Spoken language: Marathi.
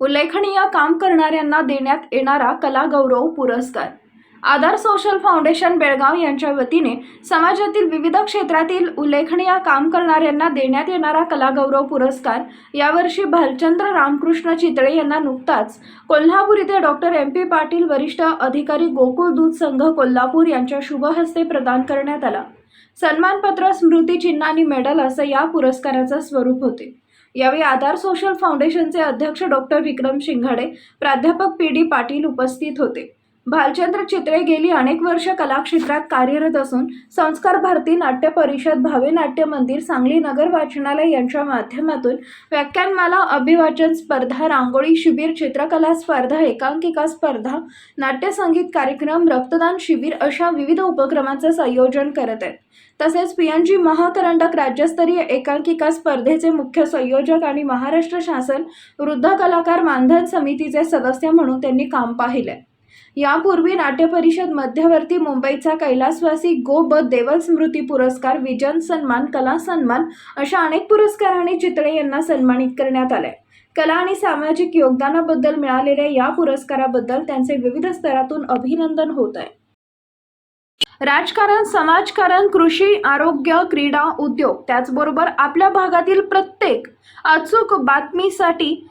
उल्लेखनीय काम करणाऱ्यांना देण्यात येणारा कला गौरव पुरस्कार. आधार सोशल फाउंडेशन बेळगाव यांच्या वतीने समाजातील विविध क्षेत्रातील उल्लेखनीय काम करणाऱ्यांना देण्यात येणारा कलागौरव पुरस्कार. यावर्षी भालचंद्र रामकृष्ण चितळे यांना नुकताच कोल्हापूर येथे डॉक्टर एम पी पाटील वरिष्ठ अधिकारी गोकुळ दूध संघ कोल्हापूर यांच्या शुभहस्ते प्रदान करण्यात आला. सन्मानपत्र स्मृतिचिन्ह आणि मेडल असं या पुरस्काराचं स्वरूप होते. यावेळी आधार सोशल फाउंडेशनचे अध्यक्ष डॉक्टर विक्रम शिंगाडे प्राध्यापक पी डी पाटील उपस्थित होते. भालचंद्र चित्रे गेली अनेक वर्ष कलाक्षेत्रात कार्यरत असून संस्कार भारती नाट्य परिषद भावे नाट्य मंदिर सांगली नगर वाचनालय यांच्या माध्यमातून व्याख्यानमाला अभिवाचन स्पर्धा रांगोळी शिबिर चित्रकला स्पर्धा एकांकिका स्पर्धा नाट्यसंगीत कार्यक्रम रक्तदान शिबिर अशा विविध उपक्रमांचं संयोजन करत आहेत. तसेच पी एन जी महाकरंडक राज्यस्तरीय एकांकिका स्पर्धेचे मुख्य संयोजक आणि महाराष्ट्र शासन वृद्ध कलाकार मानधन समितीचे सदस्य म्हणून त्यांनी काम पाहिले यापूर्वी नाट्य परिषद मध्यवर्ती मुंबईचा कैलासवासी गो ब देवल स्मृती पुरस्कार विजन सन्मान कला सन्मान अशा अनेक पुरस्कारांनी चितळे यांना सन्मानित करण्यात आले कला आणि सामाजिक योगदानाबद्दल मिळालेल्या या पुरस्काराबद्दल त्यांचे विविध स्तरातून अभिनंदन होत आहे. राजकारण समाजकारण कृषी आरोग्य क्रीडा उद्योग त्याचबरोबर आपल्या भागातील प्रत्येक अचूक बातमीसाठी